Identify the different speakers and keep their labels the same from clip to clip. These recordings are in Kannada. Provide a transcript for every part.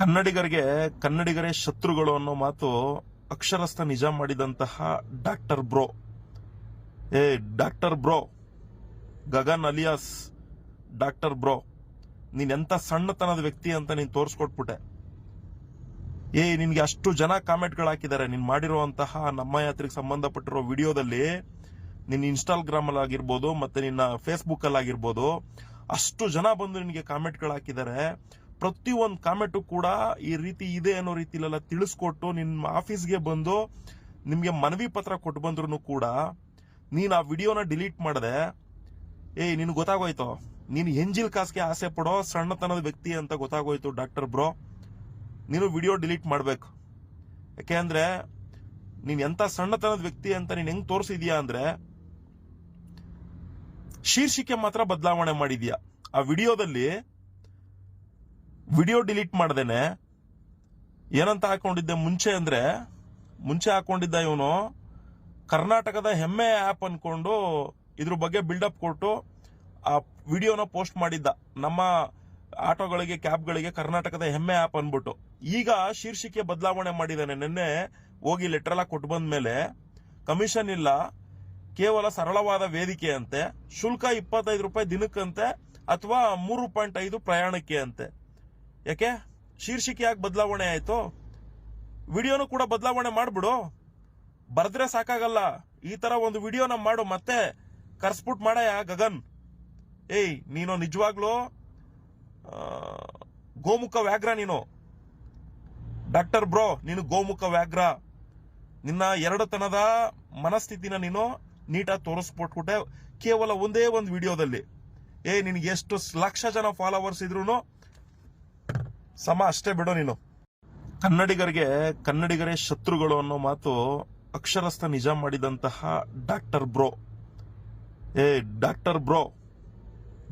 Speaker 1: ಕನ್ನಡಿಗರಿಗೆ, ಕನ್ನಡಿಗರೇ ಶತ್ರುಗಳು ಅನ್ನೋ ಮಾತು ಅಕ್ಷರಸ್ಥ ನಿಜ ಮಾಡಿದಂತಹ ಡಾಕ್ಟರ್ ಬ್ರೋ. ಏ, doctor bro, Gagan alias, doctor bro, ನೀನ್ ಎಂತ ಸಣ್ಣತನದ ವ್ಯಕ್ತಿ ಅಂತ ನೀನ್ ತೋರಿಸ್ಕೊಟ್ಬಿಟ್ಟೆ. ಏ, ನಿನ್ಗೆ ಅಷ್ಟು ಜನ ಕಾಮೆಂಟ್ಗಳು ಹಾಕಿದ್ದಾರೆ ನೀನ್ ಮಾಡಿರುವಂತಹ ನಮ್ಮ ಯಾತ್ರೆಗೆ ಸಂಬಂಧಪಟ್ಟಿರೋ ವಿಡಿಯೋದಲ್ಲಿ ನಿನ್ನ ಇನ್ಸ್ಟಾಗ್ರಾಮ್ ಅಲ್ಲಿ ಆಗಿರ್ಬೋದು ಮತ್ತೆ ನಿನ್ನ ಫೇಸ್ಬುಕ್ ಅಲ್ಲಿ ಆಗಿರ್ಬೋದು, ಅಷ್ಟು ಜನ ಬಂದು ನಿನಗೆ ಕಾಮೆಂಟ್ಗಳು ಹಾಕಿದ್ದಾರೆ ಪ್ರತಿಯೊಂದು ಕಾಮೆಂಟು ಕೂಡ ಈ ರೀತಿ ಇದೆ ಅನ್ನೋ ರೀತಿಲೆಲ್ಲ ತಿಳಿಸ್ಕೊಟ್ಟು ನಿಮ್ಮ ಆಫೀಸ್ಗೆ ಬಂದು ನಿಮಗೆ ಮನವಿ ಪತ್ರ ಕೊಟ್ಟು ಬಂದ್ರು ಕೂಡ ನೀನು ಆ ವಿಡಿಯೋನ ಡಿಲೀಟ್ ಮಾಡಿದೆ. ಏಯ್ ನಿನ್ ಗೊತ್ತಾಗೋಯ್ತು. ನೀನು ಎಂಜಿಲ್ ಕಾಸ್ಗೆ ಆಸೆ ಪಡೋ ಸಣ್ಣತನದ ವ್ಯಕ್ತಿ ಅಂತ ಗೊತ್ತಾಗೋಯ್ತು ಡಾಕ್ಟರ್ ಬ್ರೋ. ನೀನು ವಿಡಿಯೋ ಡಿಲೀಟ್ ಮಾಡ್ಬೇಕು. ಯಾಕೆ ಅಂದರೆ ನೀನು ಎಂತ ಸಣ್ಣತನದ ವ್ಯಕ್ತಿ ಅಂತ ನೀನು ಹೆಂಗ್ ತೋರಿಸಿದ್ಯಾ ಅಂದ್ರೆ ಶೀರ್ಷಿಕೆ ಮಾತ್ರ ಬದಲಾವಣೆ ಮಾಡಿದ್ಯಾ. ಆ ವಿಡಿಯೋದಲ್ಲಿ ವಿಡಿಯೋ ಡಿಲೀಟ್ ಮಾಡ್ದೇನೆ. ಏನಂತ ಹಾಕೊಂಡಿದ್ದೆ ಮುಂಚೆ ಅಂದ್ರೆ, ಮುಂಚೆ ಹಾಕೊಂಡಿದ್ದ ಇವನು ಕರ್ನಾಟಕದ ಹೆಮ್ಮೆ ಆಪ್ ಅನ್ಕೊಂಡು ಇದ್ರ ಬಗ್ಗೆ ಬಿಲ್ಡಪ್ ಕೊಟ್ಟು ಆ ವಿಡಿಯೋನ ಪೋಸ್ಟ್ ಮಾಡಿದ್ದ. ನಮ್ಮ ಆಟೋಗಳಿಗೆ, ಕ್ಯಾಬ್ಗಳಿಗೆ ಕರ್ನಾಟಕದ ಹೆಮ್ಮೆ ಆಪ್ ಅನ್ಬಿಟ್ಟು. ಈಗ ಶೀರ್ಷಿಕೆ ಬದಲಾವಣೆ ಮಾಡಿದ್ದಾನೆ ನಿನ್ನೆ ಹೋಗಿ ಲೆಟರ್ ಕೊಟ್ಟು ಬಂದ ಮೇಲೆ ಕಮಿಷನ್ ಇಲ್ಲ, ಕೇವಲ ಸರಳವಾದ ವೇದಿಕೆ ಅಂತೆ, ಶುಲ್ಕ ಇಪ್ಪತ್ತೈದು ರೂಪಾಯಿ ದಿನಕ್ಕಂತೆ, ಅಥವಾ ಮೂರು ಪಾಯಿಂಟ್ ಐದು ಪ್ರಯಾಣಕ್ಕೆ ಅಂತೆ. ಯಾಕೆ? ಶೀರ್ಷಿಕೆ ಯಾಕೆ ಬದಲಾವಣೆ ಆಯಿತು? ವಿಡಿಯೋನು ಕೂಡ ಬದಲಾವಣೆ ಮಾಡಿಬಿಡು. ಬರೆದ್ರೆ ಸಾಕಾಗಲ್ಲ. ಈ ತರ ಒಂದು ವಿಡಿಯೋನ ಮಾಡು, ಮತ್ತೆ ಕರ್ಸ್ಬಿಟ್ ಮಾಡಯ ಗಗನ್. ಏಯ್, ನೀನು ನಿಜವಾಗ್ಲೂ ಗೋಮುಖ ವ್ಯಾಘ್ರ ನೀನು. ಡಾಕ್ಟರ್ ಬ್ರೋ, ನೀನು ಗೋಮುಖ ವ್ಯಾಘ್ರ. ನಿನ್ನ ಎರಡು ತನದ ಮನಸ್ಥಿತಿನ ನೀನು ನೀಟಾಗಿ ತೋರಿಸ್ಬಿಟ್ಬಿಟ್ಟೆ ಕೇವಲ ಒಂದೇ ಒಂದು ವಿಡಿಯೋದಲ್ಲಿ. ಏ ನಿನಗೆ ಎಷ್ಟು ಲಕ್ಷ ಜನ ಫಾಲೋವರ್ಸ್ ಇದ್ರು ಸಮ ಅಷ್ಟೇ ಬಿಡು ನೀನು. ಕನ್ನಡಿಗರಿಗೆ, ಕನ್ನಡಿಗರೇ ಶತ್ರುಗಳು ಅನ್ನೋ ಮಾತು ಅಕ್ಷರಸ್ಥ ನಿಜ ಮಾಡಿದಂತಹ ಡಾಕ್ಟರ್ ಬ್ರೋ. ಏ, doctor bro,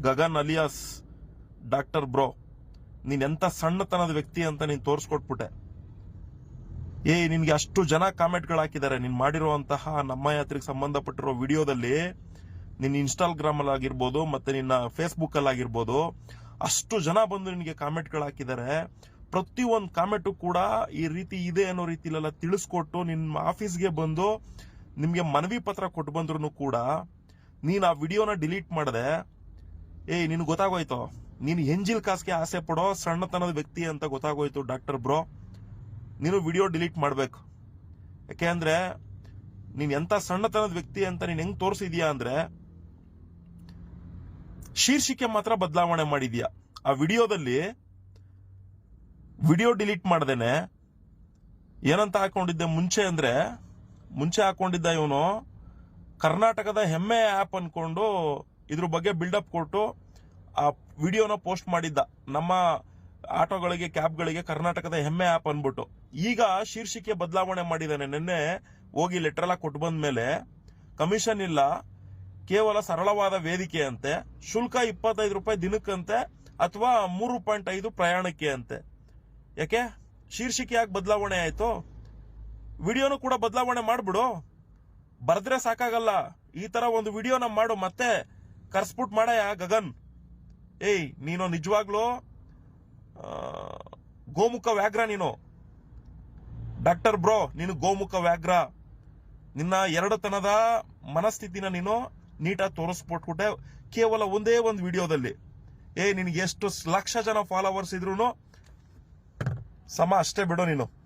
Speaker 1: Gagan alias, doctor bro, ನೀನ್ ಎಂತ ಸಣ್ಣತನದ ವ್ಯಕ್ತಿ ಅಂತ ನೀನ್ ತೋರಿಸ್ಕೊಟ್ಬಿಟ್ಟೆ. ಏ, ನಿನ್ಗೆ ಅಷ್ಟು ಜನ ಕಾಮೆಂಟ್ಗಳು ಹಾಕಿದ್ದಾರೆ. ನೀನ್ ಮಾಡಿರುವಂತಹ ನಮ್ಮ ಯಾತ್ರೆಗೆ ಸಂಬಂಧಪಟ್ಟಿರೋ ವಿಡಿಯೋದಲ್ಲಿ ನಿನ್ನ ಇನ್ಸ್ಟಾಗ್ರಾಮ್ ಅಲ್ಲಿ ಆಗಿರ್ಬೋದು ಮತ್ತೆ ನಿನ್ನ ಫೇಸ್ಬುಕ್ ಅಲ್ಲಿ ಆಗಿರ್ಬೋದು ಅಷ್ಟು ಜನ ಬಂದು ನಿನಗೆ ಕಾಮೆಂಟ್ಗಳು ಹಾಕಿದ್ದಾರೆ ಪ್ರತಿಯೊಂದು ಕಾಮೆಂಟು ಕೂಡ ಈ ರೀತಿ ಇದೆ ಅನ್ನೋ ರೀತಿಲೆಲ್ಲ ತಿಳಿಸ್ಕೊಟ್ಟು ನಿಮ್ಮ ಆಫೀಸ್ಗೆ ಬಂದು ನಿಮಗೆ ಮನವಿ ಪತ್ರ ಕೊಟ್ಟು ಬಂದ್ರು ಕೂಡ ನೀನು ಆ ವಿಡಿಯೋನ ಡಿಲೀಟ್ ಮಾಡದೆ. ಏಯ್ ನಿನ್ ಗೊತ್ತಾಗೋಯ್ತು. ನೀನು ಹೆಂಜಿಲ್ ಕಾಸ್ಗೆ ಆಸೆ ಪಡೋ ಸಣ್ಣತನದ ವ್ಯಕ್ತಿ ಅಂತ ಗೊತ್ತಾಗೋಯ್ತು ಡಾಕ್ಟರ್ ಬ್ರೋ. ನೀನು ವಿಡಿಯೋ ಡಿಲೀಟ್ ಮಾಡ್ಬೇಕು. ಯಾಕೆ ಅಂದ್ರೆ ನೀನ್ ಎಂತ ಸಣ್ಣತನದ ವ್ಯಕ್ತಿ ಅಂತ ನೀನ್ ಹೆಂಗ್ ತೋರಿಸಿದ್ಯಾ ಅಂದ್ರೆ ಶೀರ್ಷಿಕೆ ಮಾತ್ರ ಬದಲಾವಣೆ ಮಾಡಿದ್ಯಾ? ಆ ವಿಡಿಯೋದಲ್ಲಿ ವಿಡಿಯೋ ಡಿಲೀಟ್ ಮಾಡ್ದೇನೆ. ಏನಂತ ಹಾಕೊಂಡಿದ್ದೆ ಮುಂಚೆ ಅಂದ್ರೆ, ಮುಂಚೆ ಹಾಕೊಂಡಿದ್ದ ಇವನು ಕರ್ನಾಟಕದ ಹೆಮ್ಮೆ ಆಪ್ ಅನ್ಕೊಂಡು ಇದ್ರ ಬಗ್ಗೆ ಬಿಲ್ಡಪ್ ಕೊಟ್ಟು ಆ ವಿಡಿಯೋನ ಪೋಸ್ಟ್ ಮಾಡಿದ್ದ. ನಮ್ಮ ಆಟೋಗಳಿಗೆ, ಕ್ಯಾಬ್ಗಳಿಗೆ ಕರ್ನಾಟಕದ ಹೆಮ್ಮೆ ಆಪ್ ಅನ್ಬಿಟ್ಟು. ಈಗ ಶೀರ್ಷಿಕೆ ಬದಲಾವಣೆ ಮಾಡಿದ್ದಾನೆ ನಿನ್ನೆ ಹೋಗಿ ಲೆಟರ್ ಕೊಟ್ಟು ಕೊಟ್ಟು ಬಂದ್ಮೇಲೆ ಕಮಿಷನ್ ಇಲ್ಲ. ಕೇವಲ ಸರಳವಾದ ವೇದಿಕೆ ಅಂತೆ ಶುಲ್ಕ ಇಪ್ಪತ್ತೈದು ರೂಪಾಯಿ ದಿನಕ್ಕಂತೆ ಅಥವಾ ಮೂರು ಪಾಯಿಂಟ್ ಐದು ಪ್ರಯಾಣಕ್ಕೆ ಅಂತೆ ಯಾಕೆ? ಶೀರ್ಷಿಕೆ ಯಾಕೆ ಬದಲಾವಣೆ ಆಯ್ತು. ವಿಡಿಯೋನು ಕೂಡ ಬದಲಾವಣೆ ಮಾಡಿಬಿಡು. ಬರೆದ್ರೆ ಸಾಕಾಗಲ್ಲ. ಈ ತರ ಒಂದು ವಿಡಿಯೋನ ಮಾಡು, ಮತ್ತೆ ಕರ್ಸ್ಬಿಟ್ ಮಾಡಯ ಗಗನ್. ಏಯ್, ನೀನು ನಿಜವಾಗ್ಲೂ ಗೋಮುಖ ವ್ಯಾಘ್ರ ನೀನು. ಡಾಕ್ಟರ್ ಬ್ರೋ, ನೀನು ಗೋಮುಖ ವ್ಯಾಘ್ರ. ನಿನ್ನ ಎರಡು ತನದ ಮನಸ್ಥಿತಿನ ನೀನು ನೀಟಾಗಿ ತೋರಿಸ್ಬಿಟ್ಬಿಟ್ಟೆ ಕೇವಲ ಒಂದೇ ಒಂದು ವಿಡಿಯೋದಲ್ಲಿ. ಏ, ನಿನಗೆ ಎಷ್ಟು ಲಕ್ಷ ಜನ ಫಾಲೋವರ್ಸ್ ಇದ್ರು ಸಮ, ಅಷ್ಟೇ ಬಿಡೋ ನೀನು.